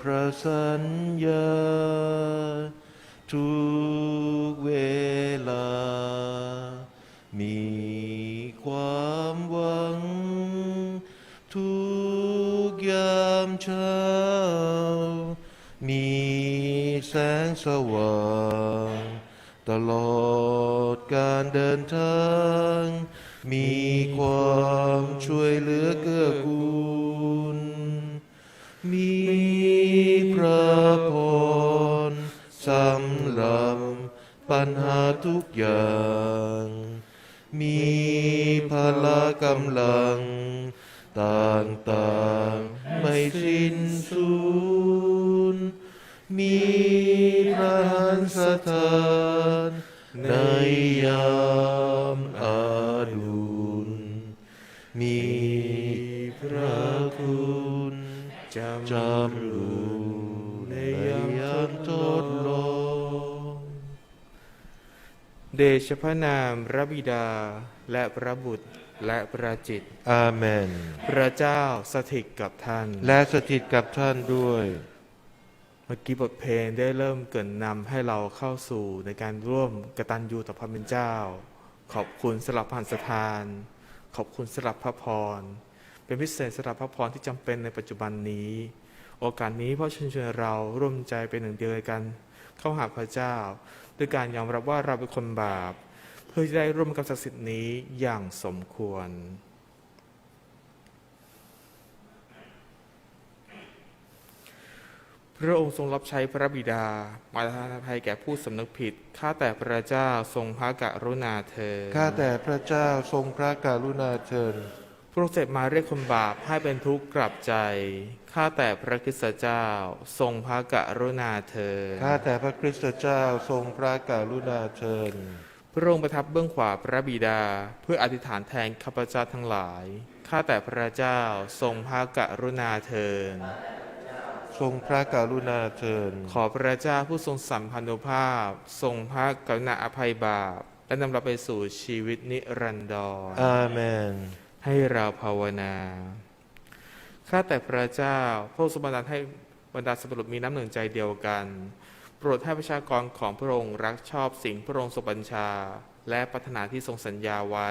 พระสัญญา ทุกเวลา มีความหวัง ทุกยามเช้า มีแสงสว่าง ตลอดการเดินทาง มีความช่วยเหลือเกื้อกูล ปัญหาทุกอย่าง มีพละกำลัง ต่างๆไม่สิ้นสุดมีพระหันสถานในยามอาดุลมีพระคุณจำ เดชพระนามพระบิดา และพระบุตรและพระจิตรอาเมน พระเจ้าสถิตกับท่าน และสถิตกับท่านด้วย เมื่อกี้บทเพลงได้เริ่มเกรินนำให้เราเข้าสู่ในการร่วมกตัญญูต่อพระเป็นเจ้า ขอบคุณสำหรับผ่านสถาน ขอบคุณสำหรับพระพร เป็นพิเศษสำหรับพระพรที่จำเป็นในปัจจุบันนี้ โอกาสนี้เพราะเชิญชวนเราร่วมใจเป็นหนึ่งเดียวกัน เข้าหาพระเจ้า ด้วยการยอมรับว่าเราเป็นคนบาป เพื่อที่ได้ร่วมกับศักดิ์สิทธิ์นี้อย่างสมควรพระองค์ทรงรับใช้พระบิดา มาทานภัยแก่ผู้สำนึกผิด ข้าแต่พระเจ้าทรงพระกรุณาเธอญข้าแต่พระเจ้าทรงพระกรุณาเถิด พระองค์เสด็จมาเรียกคนบาปให้เป็นทุกข์กลับใจ ข้าแต่พระคริสตเจ้า ทรงพระกรุณาเธอญข้าแต่พระคริสตเจ้าทรงพระกรุณาเถิดพระองค์ประทับเบื้องขวาพระบิดา เพื่ออธิษฐานแทนข้าพเจ้าทั้งหลาย ข้าแต่พระเจ้าทรงพระกรุณาเถิดทรงพระกรุณาเถิดขอพระเจ้าผู้ทรงสัมพันธภาพ ทรงพระกรุณาอภัยบาป และนำเราไปสู่ชีวิตนิรันดรอาเมน ให้เราภาวนาข้าแต่พระเจ้าพระองค์ทรงบันดาให้บรรดาสัตว์รุษมีน้ำหนึ่งใจเดียวกัน โปรดให้ประชากรของพระองค์รักชอบสิ่งพระองค์ทรงบัญชา และปรารถนาที่ทรงสัญญาไว้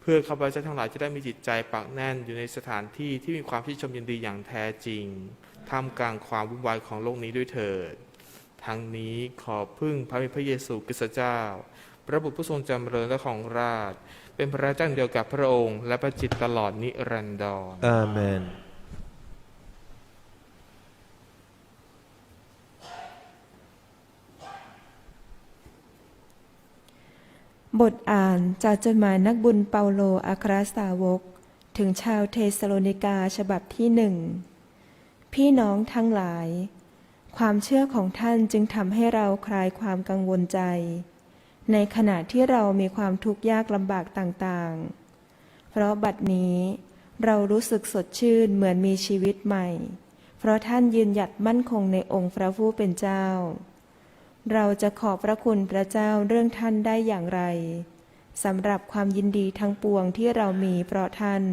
เพื่อข้าพเจ้าทั้งหลายจะได้มีจิตใจปักแน่นอยู่ในสถานที่ที่มีความชื่นชมยินดีอย่างแท้จริงท่ามกลางความวุ่นวายของโลกนี้ด้วยเถิด ทั้งนี้ขอพึ่งพระมิพระเยซูคริสต์เจ้า พระบุตรผู้ทรงจำเริญและของราช เป็นพระเจ้าเดียวกับพระองค์ และประจิตตลอดนิรันดรอาเมนบทอ่านจากจดหมายนักบุญเปาโลอัครสาวก ถึงชาวเทสโลนิกาฉบับที่หนึ่ง พี่น้องทั้งหลาย ความเชื่อของท่านจึงทำให้เราคลายความกังวลใจ ในขณะที่เรามีความทุกข์ยากลำบากต่างๆ เพราะบัดนี้เรารู้สึกสดชื่นเหมือนมีชีวิตใหม่ เพราะท่านยืนหยัดมั่นคงในองค์พระผู้เป็นเจ้า เราจะขอบพระคุณพระเจ้าเรื่องท่านได้อย่างไรสำหรับความยินดีทั้งปวงที่เรามีเพราะท่าน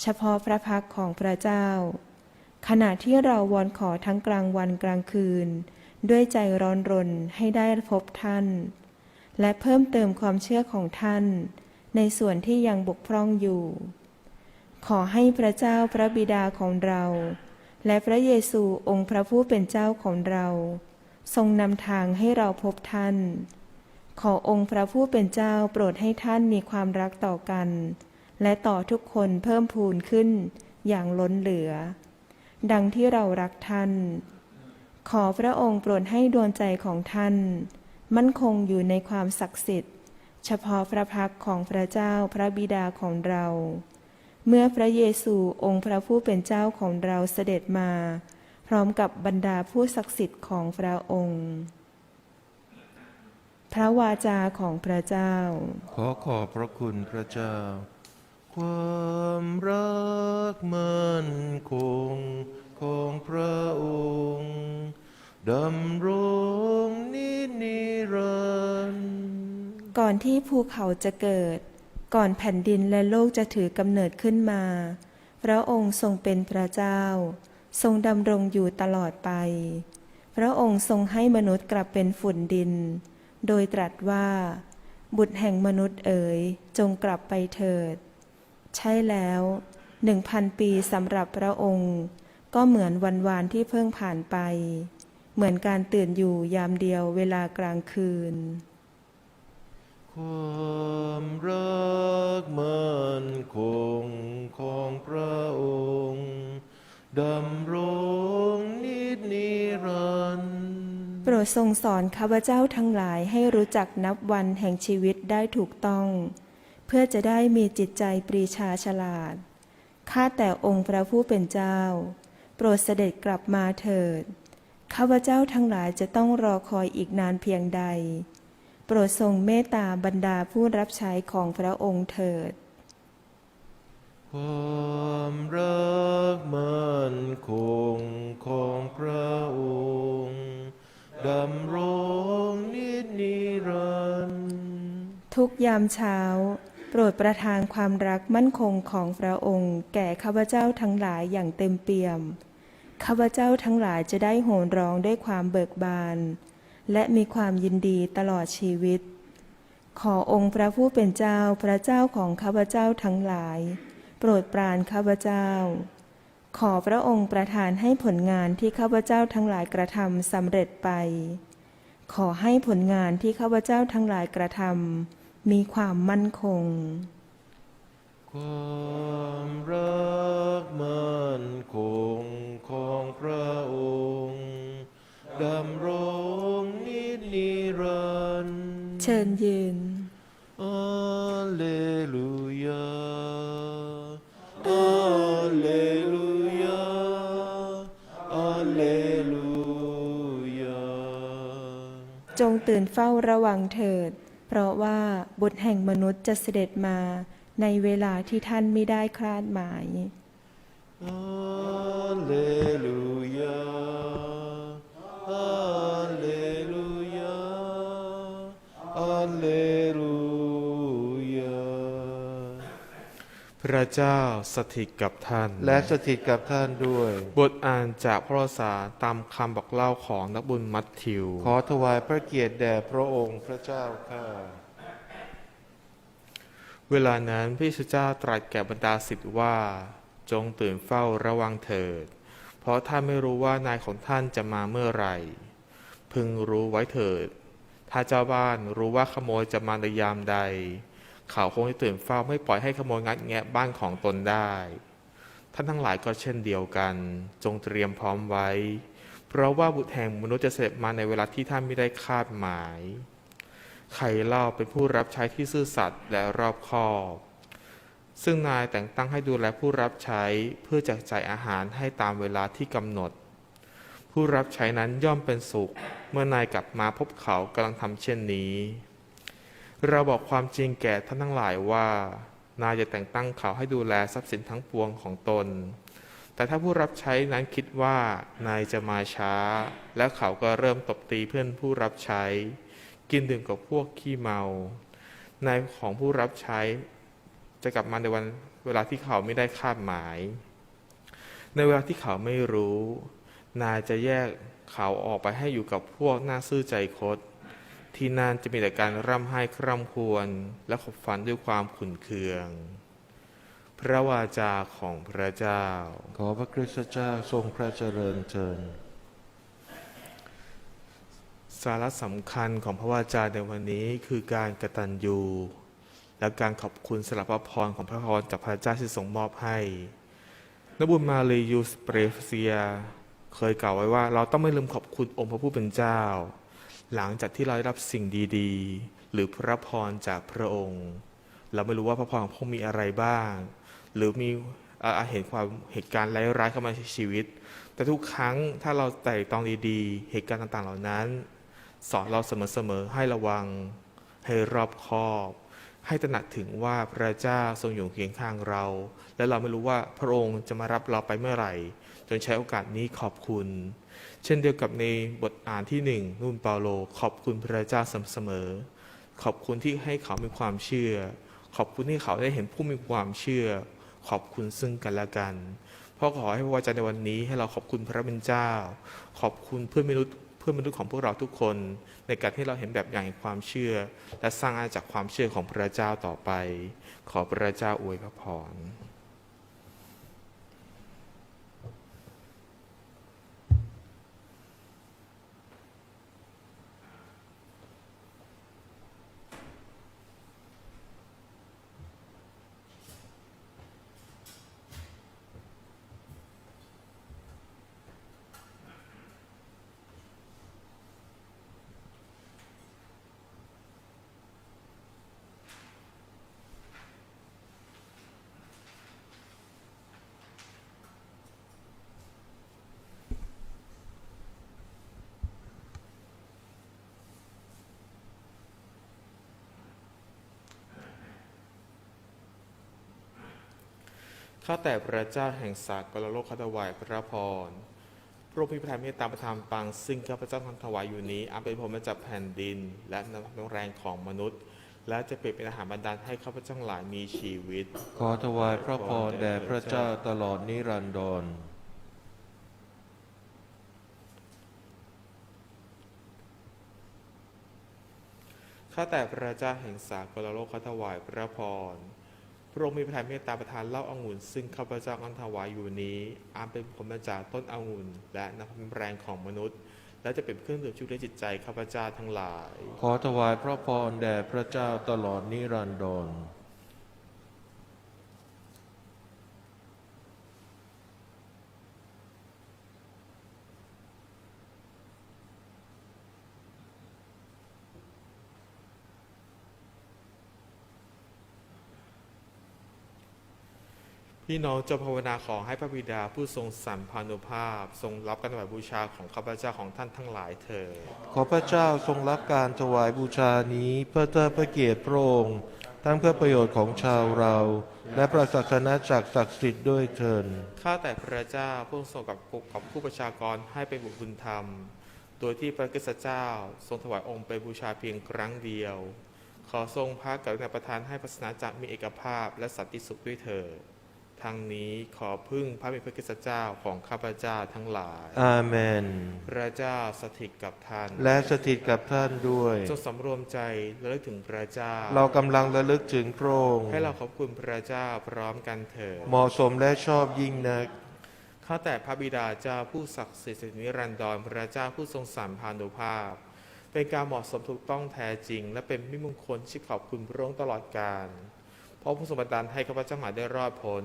เฉพาะพระพักของพระเจ้า ขณะที่เราวอนขอทั้งกลางวันกลางคืน ด้วยใจร้อนรนให้ได้พบท่าน และเพิ่มเติมความเชื่อของท่าน ในส่วนที่ยังบกพร่องอยู่ ขอให้พระเจ้าพระบิดาของเรา และพระเยซูองค์พระผู้เป็นเจ้าของเรา ทรงนำทางให้เราพบท่าน ขอองค์พระผู้เป็นเจ้าโปรดให้ท่านมีความรักต่อกัน และต่อทุกคนเพิ่มพูนขึ้นอย่างล้นเหลือ ดังที่เรารักท่าน ขอพระองค์โปรดให้ดวงใจของท่าน มั่นคงอยู่ในความศักดิ์สิทธิ์ เฉพาะพระพักของพระเจ้าพระบิดาของเรา เมื่อพระเยซูองค์พระผู้เป็นเจ้าของเราเสด็จมา พร้อมกับบรรดาผู้ศักดิ์สิทธิ์ของพระองค์ พระวาจาของพระเจ้า ขอขอบพระคุณพระเจ้า ความรักมันคงของพระองค์ ดำรงนินิรันดร์ก่อนที่ภูเขาจะเกิด ก่อนแผ่นดินและโลกจะถือกำเนิดขึ้นมา พระองค์ทรงเป็นพระเจ้า ทรงดำรงอยู่ตลอดไป พระองค์ทรงให้มนุษย์กลับเป็นฝุ่นดิน โดยตรัสว่า บุตรแห่งมนุษย์เอ๋ยจงกลับไปเถิด ใช่แล้วหนึ่งพันปีสำหรับพระองค์ ก็เหมือนวันวานที่เพิ่งผ่านไป เหมือนการตื่นอยู่ยามเดียวเวลากลางคืน ความรักมันคงของพระองค์ดำรงนิจนิรันดร์โปรดทรงสอนข้าพเจ้าทั้งหลายให้รู้จักนับวันแห่งชีวิตได้ถูกต้อง เพื่อจะได้มีจิตใจปรีชาฉลาด ข้าแต่องค์พระผู้เป็นเจ้า โปรดเสด็จกลับมาเถิด ข้าพเจ้าทั้งหลายจะต้องรอคอยอีกนานเพียงใด โปรดทรงเมตตาบรรดาผู้รับใช้ของพระองค์เถิด ความรักมันคงของพระองค์ดำรงนิจนิรันดร์ทุกยามเช้า โปรดประทานความรักมั่นคงของพระองค์ แก่ข้าพเจ้าทั้งหลายอย่างเต็มเปี่ยม ข้าพเจ้าทั้งหลายจะได้โห่ร้องด้วยความเบิกบาน และมีความยินดีตลอดชีวิต ขอองค์พระผู้เป็นเจ้าพระเจ้าของข้าพเจ้าทั้งหลาย โปรดปรานข้าพเจ้า ขอพระองค์ประทานให้ผลงานที่ข้าพเจ้าทั้งหลายกระทำสำเร็จไป ขอให้ผลงานที่ข้าพเจ้าทั้งหลายกระทำมีความมั่นคง ความรักมันคงของพระองค์ดำรงนิจนิรันดร์เชิญยืนอาเลลูยาอาเลลูยาอาเลลูยาจงตื่นเฝ้าระวังเถิด เพราะว่าบุตรแห่งมนุษย์จะเสด็จมา ในเวลาที่ท่านไม่ได้คลาดหมายอาเลลูยาอาเลลูยาอาเลลูยาพระเจ้าสถิตกับท่าน และสถิตกับท่านด้วย บทอ่านจากพระวสารตามคำบอกเล่าของนักบุญมัทธิว ขอถวายพระเกียรติแด่พระองค์พระเจ้าข้า เวลานั้นพระเจ้าตรัสแก่บรรดาศิษย์ว่า จงตื่นเฝ้าระวังเถิด เพราะท่านไม่รู้ว่านายของท่านจะมาเมื่อไหร่ พึงรู้ไว้เถิด ถ้าเจ้าบ้านรู้ว่าขโมยจะมาในยามใด เขาคงจะตื่นเฝ้าไม่ปล่อยให้ขโมยงัดแงะบ้านของตนได้ ท่านทั้งหลายก็เช่นเดียวกัน จงเตรียมพร้อมไว้ เพราะว่าบุตรแห่งมนุษย์จะเสด็จมาในเวลาที่ท่านไม่ได้คาดหมาย ใครเล่าเป็นผู้รับใช้ที่ซื่อสัตย์และรอบคอบซึ่งนายแต่งตั้งให้ดูแลผู้รับใช้เพื่อแจกจ่ายอาหารให้ตามเวลาที่กำหนด ผู้รับใช้นั้นย่อมเป็นสุข เมื่อนายกลับมาพบเขากำลังทำเช่นนี้ เราบอกความจริงแก่ท่านทั้งหลายว่า นายจะแต่งตั้งเขาให้ดูแลทรัพย์สินทั้งปวงของตน แต่ถ้าผู้รับใช้นั้นคิดว่านายจะมาช้า และเขาก็เริ่มตบตีเพื่อนผู้รับใช้ กินดื่มกับพวกขี้เมานายของผู้รับใช้จะกลับมาในวันเวลาที่เขาไม่ได้คาดหมาย ในเวลาที่เขาไม่รู้ นายจะแยกเขาออกไปให้อยู่กับพวกหน้าซื่อใจคดที่นั่นจะมีแต่การร่ำไห้คร่ำครวญและขบฝันด้วยความขุนเคือง พระวาจาของพระเจ้า ขอพระคริสตเจ้าทรงพระเจริญเชิญ สาระสำคัญของพระวาจาในวันนี้คือการกตัญญูและการขอบคุณสำหรับพระพรของพระพรจากพระเจ้าที่ทรงมอบให้ นบุญมารียูสเปรเซีย เคยกล่าวไว้ว่า เราต้องไม่ลืมขอบคุณองค์พระผู้เป็นเจ้า หลังจากที่เราได้รับสิ่งดีๆ หรือพระพรจากพระองค์ เราไม่รู้ว่าพระพรของพระองค์มีอะไรบ้าง หรือมีอ่อเห็นความเหตุการณ์ร้ายๆเข้ามาในชีวิต แต่ทุกครั้งถ้าเราไต่ตองดีๆ เหตุการณ์ต่างๆ เหล่านั้น สอนเราเสมอๆให้ระวัง ให้รอบคอบ ให้ตระหนักถึงว่าพระเจ้าทรงอยู่เคียงข้างเรา และเราไม่รู้ว่าพระองค์จะมารับเราไปเมื่อไหร่ จนใช้โอกาสนี้ขอบคุณ เช่นเดียวกับในบทอ่านที่หนึ่งนุ่นเปาโล ขอบคุณพระเจ้าเสมอๆขอบคุณที่ให้เขามีความเชื่อ ขอบคุณที่เขาได้เห็นผู้มีความเชื่อ ขอบคุณซึ่งกันและกันพ่อขอให้พระวจนะในวันนี้ให้เราขอบคุณพระเป็นเจ้า ขอบคุณเพื่อนมนุษย์ พื่อนมนุษย์ของพวกเราทุกคน ในการที่เราเห็นแบบอย่างแห่งความเชื่อ และสร้างอาณาจากความเชื่อของพระเจ้าต่อไป ขอพระเจ้าอวยพระพร ข้าแต่พระเจ้าแห่งสากลโลกข้าถวายพระพรพระองค์มีพระทัยเมตตาประทานปัง ซึ่งข้าพเจ้าทำถวายอยู่นี้อันเป็นผลมาจากแผ่นดิน และน้ำแรงของมนุษย์ และจะเปลี่ยนเป็นอาหารบรรดาลให้ข้าพเจ้าทั้งหลายมีชีวิต ขอถวายพระพรแด่พระเจ้าตลอดนิรันดรข้าแต่พระเจ้าแห่งสากลโลกข้าถวายพระพร พระองค์มีพระทัยเมตตาประทานเล่าองุ่นซึ่งข้าพเจ้ากำลังถวายอยู่นี้อันเป็นผลมาจากต้นองุ่นและน้ำแรงของมนุษย์ และจะเป็นเครื่องดื่มชูและจิตใจข้าพเจ้าทั้งหลาย ขอถวายพระพรแด่พระเจ้าตลอดนิรันดร พี่น้องจะภาวนาขอให้พระบิดาผู้ทรงสัมพันุภาพ ทรงรับการถวายบูชาของข้าพเจ้าของท่านทั้งหลายเถิดขอพระเจ้าทรงรับการถวายบูชานี้เพื่อเทิดพระเกียรติพระองค์ทั้งเพื่อประโยชน์ของชาวเรา และประศาสนาจักรศักดิ์สิทธิ์ด้วยเถิดข้าแต่พระเจ้าผู้ทรงกับกับผู้ประชากรให้เป็นบุตรบุญธรรม โดยที่พระกษัตริย์เจ้าทรงถวายองค์ไปบูชาเพียงครั้งเดียว ขอทรงพระกรุณาประทานให้ศาสนาจักรมีเอกภาพและสันติสุขด้วยเถิด ทั้งนี้ขอพึ่งพระมีพระกษัตริย์เจ้าของข้าพเจ้าทั้งหลาย อาเมน พระเจ้าสถิตกับท่าน และสถิตกับท่านด้วยจงสำรวมใจและลึกถึงพระเจ้า เรากำลังระลึกถึงพระองค์ให้เราขอบคุณพระเจ้าพร้อมกันเถิดเหมาะสมและชอบยิ่งนักข้าแต่พระบิดาเจ้าผู้ศักดิ์สิทธิ์นิรันดรพระเจ้าผู้ทรงสามพานุภาพ เป็นการเหมาะสมถูกต้องแท้จริง และเป็นมิมงคลที่ขอบคุณพระองค์ตลอดกาลเพ ราะผู้ทรงบันดาลให้ข้าพเจ้าทั้งหลายได้รอดพ้น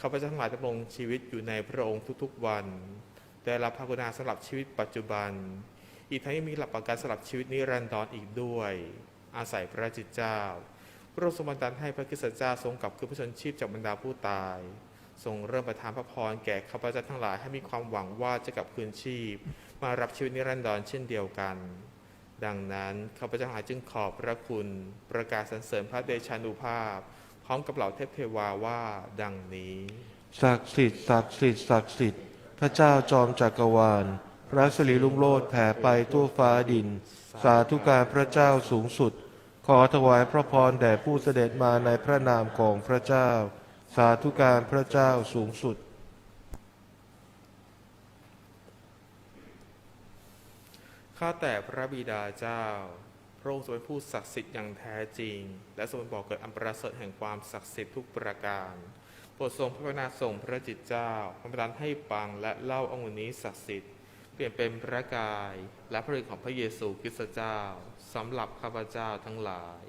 ข้าพเจ้าทั้งหลายดำรงชีวิตอยู่ในพระองค์ทุกๆวัน ได้รับพระกรุณาสำหรับชีวิตปัจจุบัน อีกทั้งยังมีหลักประกันสำหรับชีวิตนิรันดรอีกด้วย อาศัยพระจิตเจ้า พระองค์ทรงบันดาลให้พระคริสตเจ้าทรงกลับคืนพระชนชีพจากบรรดาผู้ตาย ทรงเริ่มประทานพระพรแก่ข้าพเจ้าทั้งหลายให้มีความหวังว่าจะกลับคืนชีพ มารับชีวิตนิรันดรเช่นเดียวกัน ดังนั้นข้าพเจ้าหาจึงขอบพระคุณประกาศสรรเสริญพระเดชานุภาพ พร้อมกับเหล่าเทพเทวาว่าดังนี้ศักดิ์สิทธิ์ศักดิ์สิทธิ์ศักดิ์สิทธิ์พระเจ้าจอมจักรวาล พระสิริลุ่งโลดแผ่ไปทั่วฟ้าดิน สาธุการพระเจ้าสูงสุด ขอถวายพระพรแด่ผู้เสด็จมาในพระนามของพระเจ้า สาธุการพระเจ้าสูงสุด ข้าแต่พระบิดาเจ้า พระองค์ทรงเป็นผู้ศักดิ์สิทธิ์อย่างแท้จริง และทรงบอกเกิดอันประเสริฐแห่งความศักดิ์สิทธิ์ทุกประการโปรดทรงพระกรุณาส่งพระจิตเจ้าพระประทานให้ปังและเล่าองค์นี้ศักดิ์สิทธิ์เปลี่ยนเป็นพระกายและพระฤทธิ์ของพระเยซูคริสต์เจ้าสำหรับข้าพเจ้าทั้งหลาย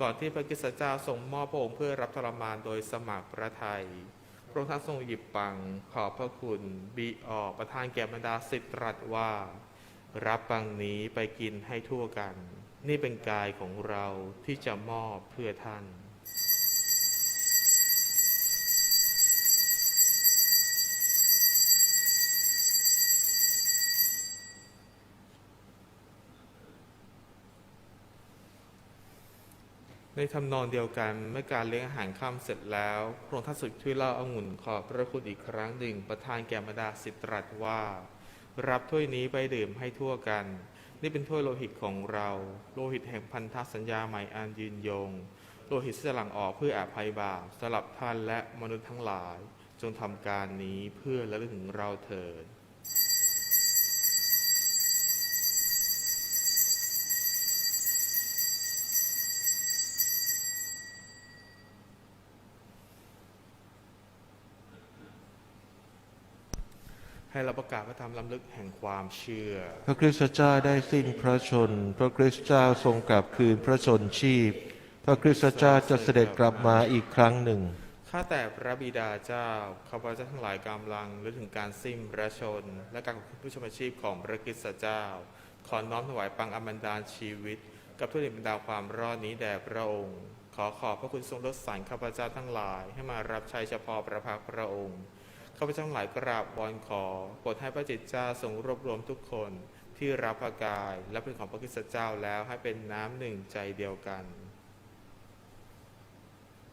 ก่อนที่พระคริสต์เจ้าทรงมอบพระองค์เพื่อรับทรมานโดยสมัครพระทัยพระองค์ท่านทรงหยิบปังขอบพระคุณบีออกประทานแก่บรรดาสิทธิ์ตรัสว่า รับปังนี้ไปกินให้ทั่วกัน นี่เป็นกายของเราที่จะมอบเพื่อท่านในทำนองเดียวกันเมื่อการเลี้ยงอาหารค่ำเสร็จแล้วพระองค์ท่านสุดช่วยเล่าอางุ่นขอบพระคุณอีกครั้งหนึ่ง ประทานแก่บรรดาสิตรัสว่า รับถ้วยนี้ไปดื่มให้ทั่วกัน นี่เป็นถ้วยโลหิตของเรา โลหิตแห่งพันธสัญญาใหม่อันยืนยง โลหิตที่จะหลังออกเพื่ออาภัยบาปสำหรับท่านและมนุษย์ทั้งหลาย จงทำการนี้เพื่อระลึกถึงเราเถิด ให้เราประกาศพระธรรมล้ำลึกแห่งความเชื่อ พระคริสตเจ้าได้สิ้นพระชน พระคริสตเจ้าทรงกลับคืนพระชนชีพ พระคริสตเจ้าจะเสด็จกลับมาอีกครั้งหนึ่ง ข้าแต่พระบิดาเจ้า ข้าพเจ้าทั้งหลายกำลังนึกถึงการสิ้นพระชน และการของผู้ชมอาชีพของพระคริสตเจ้า ขอน้อมถวายปังอมันดาลชีวิต กับทุกเด็บรรดาความรอดนี้แด่พระองค์ ขอขอบพระคุณทรงลดสรรข้าพเจ้าทั้งหลาย ให้มารับใช้เฉพาะพระพักตร์พระองค์ ข้าพเจ้าทั้งหลายกราบวอนขอโปรดให้พระจิตเจ้าทรงรวบรวมทุกคนที่รับพระกายและเป็นของพระคริสตเจ้าแล้วให้เป็นน้ำหนึ่งใจเดียวกัน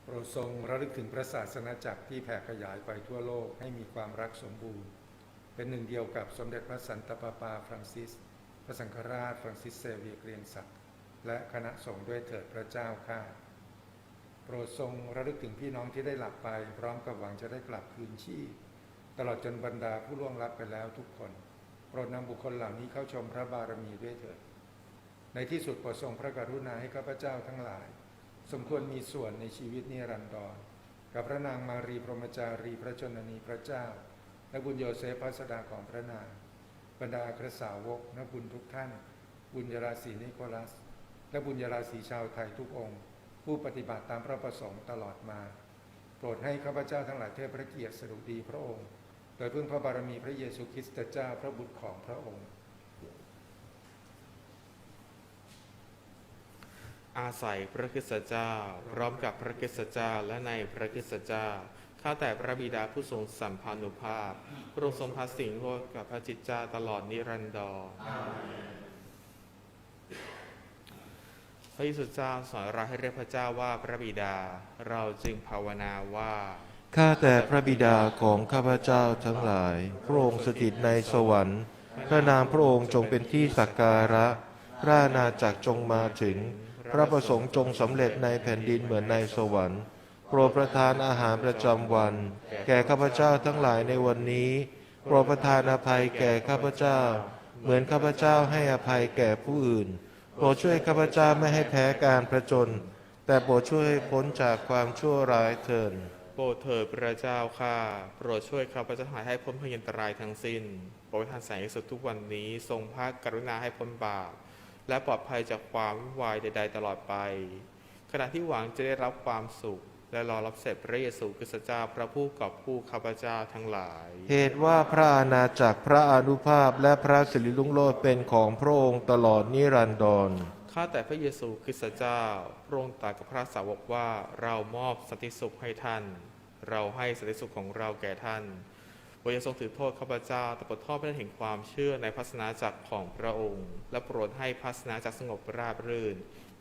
โปรดทรงระลึกถึงพระศาสนาจักรที่แผ่ขยายไปทั่วโลกให้มีความรักสมบูรณ์ เป็นหนึ่งเดียวกับสมเด็จพระสันตะปาปาฟรังซิส พระสังฆราชฟรังซิสเซเวียเกรียงศักดิ์และคณะสงฆ์ด้วยเถิดพระเจ้าข้าโปรดทรงระลึกถึงพี่น้องที่ได้หลับไป พร้อมกับหวังจะได้กลับคืนชีพ ลอดจนบรรดาผู้ล่วงลับไปแล้วทุกคน โปรดนำบุคคลเหล่านี้เข้าชมพระบารมีด้วยเถิด ในที่สุดโปรดทรงพระกรุณาให้ข้าพเจ้าทั้งหลาย สมควรมีส่วนในชีวิตนิรันดร กับพระนางมารีพรหมจารีพระชนนีพระเจ้า และบุญโยเซฟพัสดาของพระนาง บรรดาครสาวกนักบุญทุกท่าน บุญยราศีนิโคลัส และบุญยราศีชาวไทยทุกองค์ ผู้ปฏิบัติตามพระประสงค์ตลอดมา โปรดให้ข้าพเจ้าทั้งหลายเทพพระเกียรติสรุดีพระองค์ ดยพึ่งพระบารมีพระเยซูคริสต์เจ้าพระบุตรของพระองค์ อาศัยพระคริสตเจ้า พร้อมกับพระคริสตเจ้าและในพระคริสตเจ้าข้าแต่พระบิดาผู้ทรงสัมพันธุภาพพระองค์ทรงพัสสิงโลดกับพระจิตเจ้าตลอดนิรันดรพระเยซูเจ้าสอนเราให้เรียกพระเจ้าว่าพระบิดา เราจึงภาวนาว่า ข้าแต่พระบิดาของข้าพเจ้าทั้งหลาย พระองค์สถิตในสวรรค์ พระนามพระองค์จงเป็นที่สักการะ พระอาจักจงมาถึง พระประสงค์จงสำเร็จในแผ่นดินเหมือนในสวรรค์โปรดประทานอาหารประจำวัน แก่ข้าพเจ้าทั้งหลายในวันนี้ โปรดประทานอภัยแก่ข้าพเจ้า เหมือนข้าพเจ้าให้อภัยแก่ผู้อื่น โปรดช่วยข้าพเจ้าไม่ให้แพ้การประจน แต่โปรดช่วยให้พ้นจากความชั่วร้ายเถิด รดเถิดพระเจ้าข้าโปรดช่วยข้าพเจ้าทั้งหลายให้พ้นพยันตรายทั้งสิ้น โปรดทานแสงสุดทุกวันนี้ทรงพระกรุณาให้พ้นบาปและปลอดภัยจากความวุ่นวายใด ๆ ตลอดไป ขณะที่หวังจะได้รับความสุข และรอรับเสด็จพระเยซูคริสต์เจ้าพระผู้กอบผู้ข้าพเจ้าทั้งหลาย เหตุว่าพระอาณาจักรพระอานุภาพและพระสิริลุ่งโลดเป็นของพระองค์ตลอดนิรันดรข้าแต่พระเยซูคริสต์เจ้า พระองค์ตรัสกับพระสาวกว่าเรามอบสันติสุขให้ท่าน เราให้สันติสุขของเราแก่ท่านโปรดอย่าทรงถือโทษข้าพเจ้า แต่โปรดทอดพระเห็นความเชื่อในพระศาสนาจักรของพระองค์ และโปรดให้พระศาสนาจักรสงบราบรื่น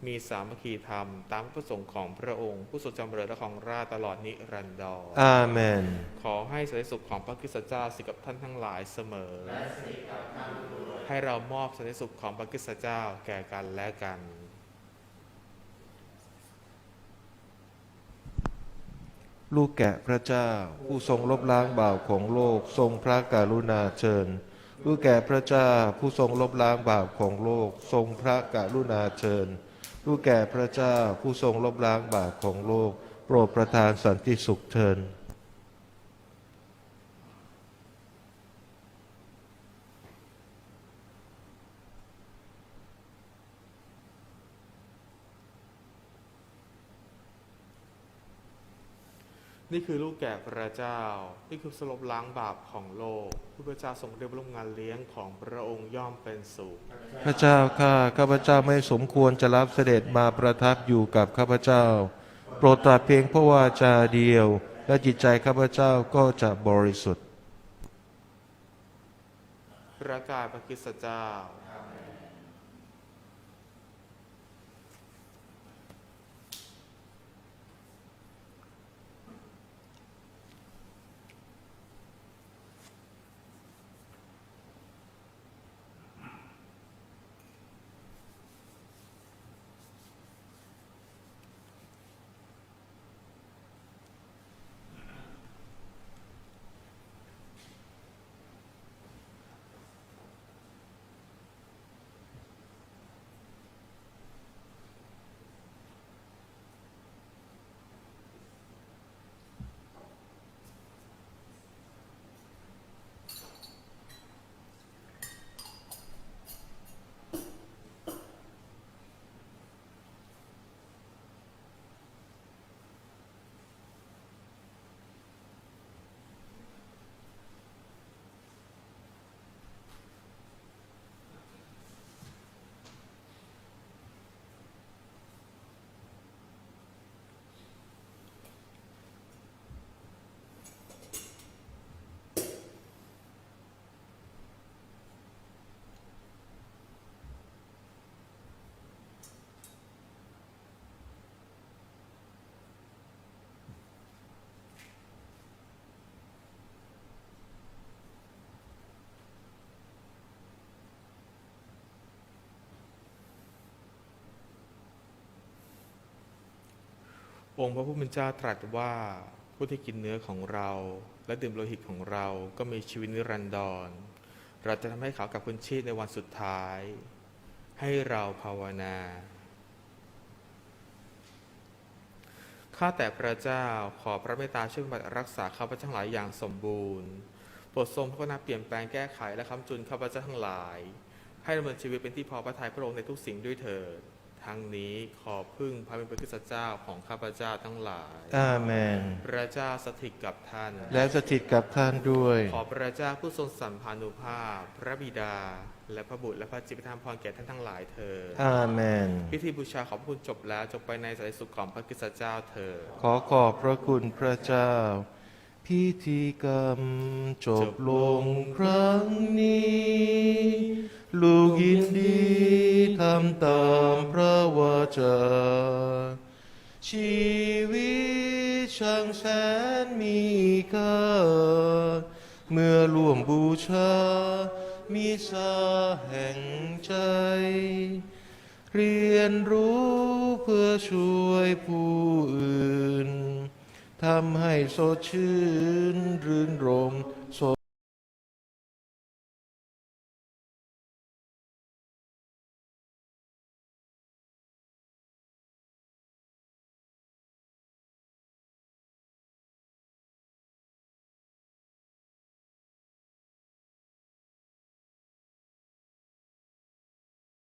มีสามัคคีธรรม ตามพระประสงค์ของพระองค์ ผู้ทรงจำเริญและของราชย์ตลอดนิรันดรอาเมน ขอให้สันติสุขของพระคริสตเจ้าสิกับท่านทั้งหลายเสมอให้เรามอบสันติสุขของพระคริสตเจ้าแก่กันและกัน ลูกแกะพระเจ้า ผู้ทรงลบล้างบาปของโลก ทรงพระกรุณาเชิญ ลูกแกะพระเจ้า ผู้ทรงลบล้างบาปของโลก ทรงพระกรุณาเชิญ ลูกแก่พระเจ้า ผู้ทรงลบล้างบาปของโลก โปรดประทานสันติสุขเชิญ นี่คือลูกแก่พระเจ้า นี่คือสลบล้างบาปของโลกผู้พระเจ้าทรงเรียบร่วมงานเลี้ยงของพระองค์ย่อมเป็นสุข พระเจ้าข้าข้าพเจ้าไม่สมควรจะรับเสด็จมาประทับอยู่กับข้าพเจ้า โปรดตรัสเพียงพระวาจาเดียว และจิตใจข้าพเจ้าก็จะบริสุทธิ์ พระกายพระคริสตเจ้า องค์พระผู้เป็นเจ้าตรัสว่าผู้ที่กินเนื้อของเรา และดื่มโลหิตของเราก็มีชีวิตนิรันดร เราจะทำให้เขากลับคืนชีพในวันสุดท้าย ให้เราภาวนาข้าแต่พระเจ้าขอพระเมตตาช่วยบัดรักษาข้าพเจ้าทั้งหลายอย่างสมบูรณ์โปรดทรงพัฒนาเปลี่ยนแปลงแก้ไขและคำจุนข้าพเจ้าทั้งหลาย ให้ดำเนินชีวิตเป็นที่พอพระทัยพระองค์ในทุกสิ่งด้วยเถิด ทั้งนี้ขอพึ่งพระเป็นพระคริสตเจ้าของข้าพเจ้าทั้งหลาย อาเมน พระเจ้าสถิตกับท่าน และสถิตกับท่านด้วย ขอพระเจ้าผู้ทรงสัมพันุภาพ พระบิดา และพระบุตรและพระจิตประทานพรแก่ท่านทั้งหลายเถิดอาเมน พิธีบูชาขอบพระคุณจบแล้วจบไปในสันติสุขของพระคริสตเจ้าเถิดขอขอบพระคุณพระเจ้า พิธีกรรมจบลงครั้งนี้ ลูกยินดีทำตามพระวาจา ชีวิตช่างแสนมีค่า เมื่อร่วมบูชา มีสาแห่งใจ เรียนรู้เพื่อช่วยผู้อื่น ทำให้สดชื่นรื่นรมย์